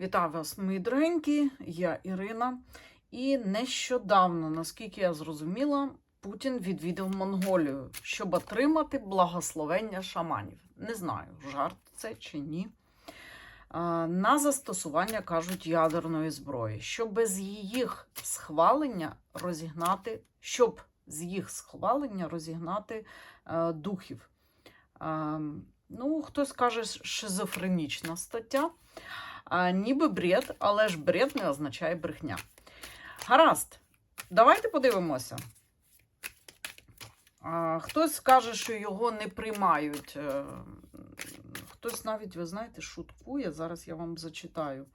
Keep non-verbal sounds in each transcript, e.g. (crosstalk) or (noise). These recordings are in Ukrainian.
Вітаю вас, мої дорогенькі, я Ірина. І нещодавно, наскільки я зрозуміла, Путін відвідав Монголію, щоб отримати благословення шаманів. Не знаю, жарт це чи ні. На застосування кажуть ядерної зброї, що без їх схвалення розігнати, щоб з їх схвалення розігнати е, духів. Е, ну, хтось каже, шизофренічна стаття. А, ніби бред, але ж бред не означає брехня. Гаразд, давайте подивимося. А, хтось скаже, що його не приймають. Е, Хтось навіть, ви знаєте, шуткує. Зараз я вам зачитаю.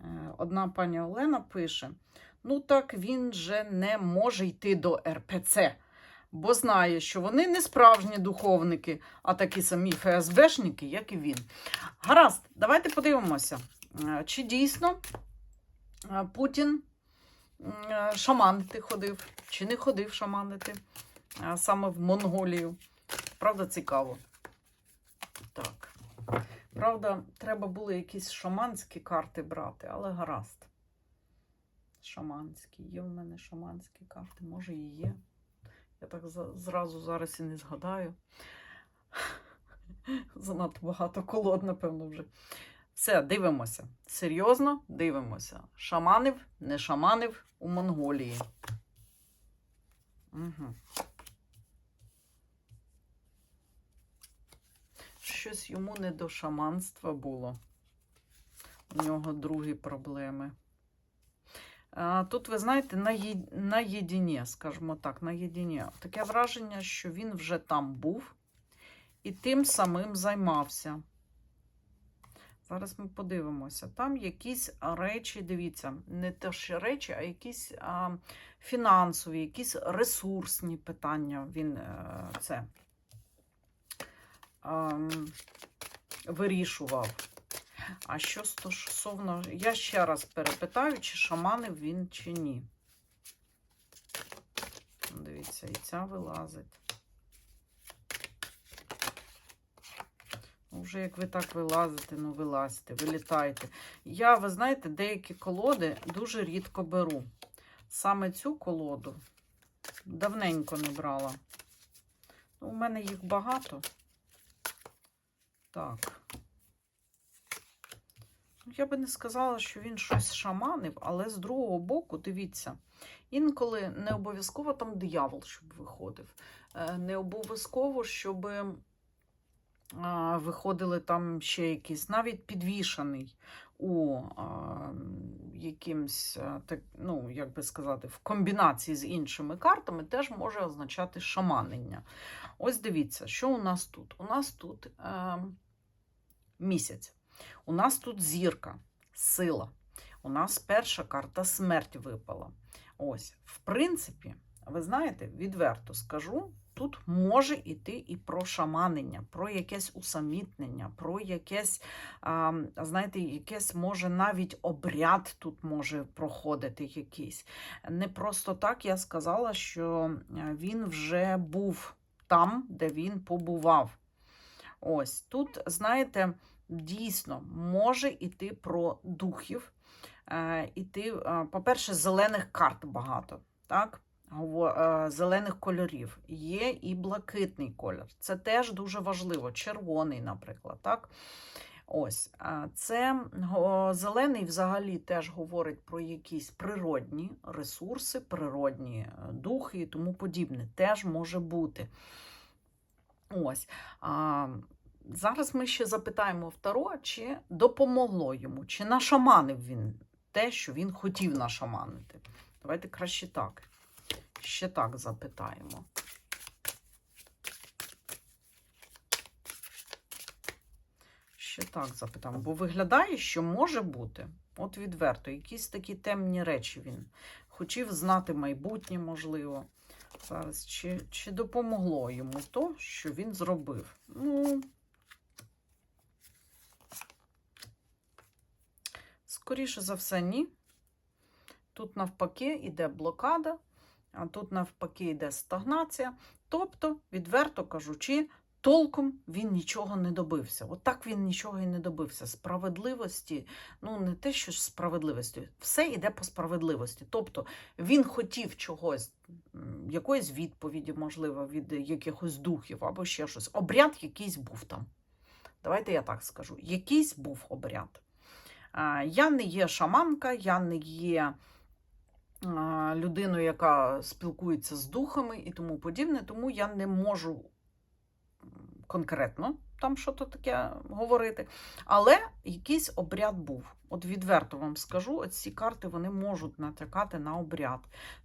Е, Одна пані Олена пише: ну так він же не може йти до РПЦ, бо знає, що вони не справжні духовники, а такі самі ФСБшники, як і він. Гаразд, давайте подивимося, чи дійсно е, Путін е, шаманити ходив, чи не ходив шаманити е, саме в Монголію. Правда, цікаво. Так. Правда, треба було якісь шаманські карти брати, але гаразд. Шаманські. Є в мене шаманські карти, може і є. Я так зразу зараз і не згадаю. (laughs) Занадто багато колод, напевно, вже. Все, дивимося. Серйозно дивимося. Шаманив, не шаманив у Монголії. Угу. Щось йому не до шаманства було. У нього другі проблеми. А, Тут, ви знаєте, на, єдині, скажімо так, на єдині. Таке враження, що він вже там був і тим самим займався. Зараз ми подивимося. Там якісь речі, дивіться, не те ще речі, а якісь а, фінансові, якісь ресурсні питання він е, це а, вирішував. А що стосовно, я ще раз перепитаю, чи шаманив він, чи ні. Дивіться, і ця вилазить. Вже як ви так вилазите, ну вилазьте, вилітайте. Я, ви знаєте, деякі колоди дуже рідко беру. Саме цю колоду давненько не брала. Ну, у мене їх багато. Так. Ну, Я би не сказала, що він щось шаманив, але з другого боку, дивіться, інколи не обов'язково там диявол, щоб виходив. Е, Не обов'язково, щоб виходили там ще якісь, навіть підвішаний у якимсь, так, ну, як би сказати, в комбінації з іншими картами теж може означати шаманення. Ось дивіться, що у нас тут? У нас тут е, місяць, у нас тут зірка, сила. У нас перша карта смерть випала. Ось, в принципі, ви знаєте, відверто скажу, тут може йти і про шаманення, про якесь усамітнення, про якесь, а, знаєте, якесь може навіть обряд тут може проходити якийсь. Не просто так я сказала, що е, він вже був там, де він побував. Ось тут, знаєте, дійсно може йти про духів. Е, іти, е, по-перше, зелених карт багато, так? Е, Зелених кольорів. Є і блакитний колір. Це теж дуже важливо. Червоний, наприклад. так? Ось, це зелений взагалі теж говорить про якісь природні ресурси, природні е, духи і тому подібне. Теж може бути. Ось. Зараз ми ще запитаємо в Таро, чи допомогло йому, чи нашаманив він те, що він хотів нашаманити. Давайте краще так. Ще так запитаємо. Ще так запитаємо. Бо виглядає, що може бути, от відверто, якісь такі темні речі він хотів знати майбутнє, можливо. Зараз, чи, чи допомогло йому то, що він зробив? Ну, скоріше за все, ні. Тут навпаки йде блокада, а тут навпаки йде стагнація. Тобто, відверто кажучи, толком він нічого не добився. От він нічого і не добився. Справедливості, ну не те, що ж справедливості, все йде по справедливості. Тобто він хотів чогось, якоїсь відповіді, можливо, від якихось духів або ще щось. Обряд якийсь був там. Давайте я так скажу: якийсь був обряд. Я не є шаманка, я не є а, людиною, яка спілкується з духами і тому подібне, тому я не можу конкретно там що то таке говорити. Але якийсь обряд був. От відверто вам скажу, ці карти вони можуть натякати на обряд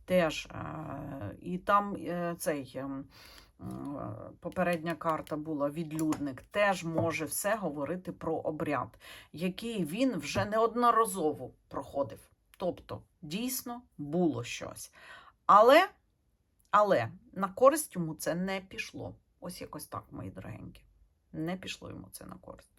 теж. Е, і там е, цей. е, Попередня карта була відлюдник, теж може все говорити про обряд, який він вже неодноразово проходив. Тобто, дійсно було щось. Але, але на користь йому це не пішло. Ось якось так, мої дорогенькі. Не пішло йому це на користь.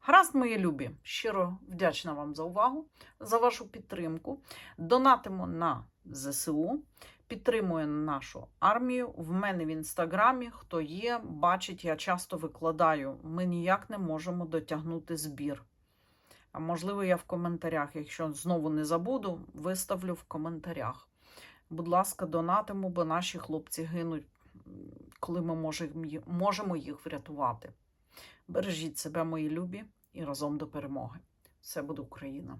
Гаразд, мої любі, щиро вдячна вам за увагу, за вашу підтримку. Донатимо на ЗСУ, підтримуємо нашу армію. В мене в інстаграмі, хто є, бачить, я часто викладаю. Ми ніяк не можемо дотягнути збір. А можливо, я в коментарях, якщо знову не забуду, виставлю в коментарях. Будь ласка, донатимо, бо наші хлопці гинуть, коли ми можемо їх врятувати. Бережіть себе, мої любі, і разом до перемоги. Все буде Україна!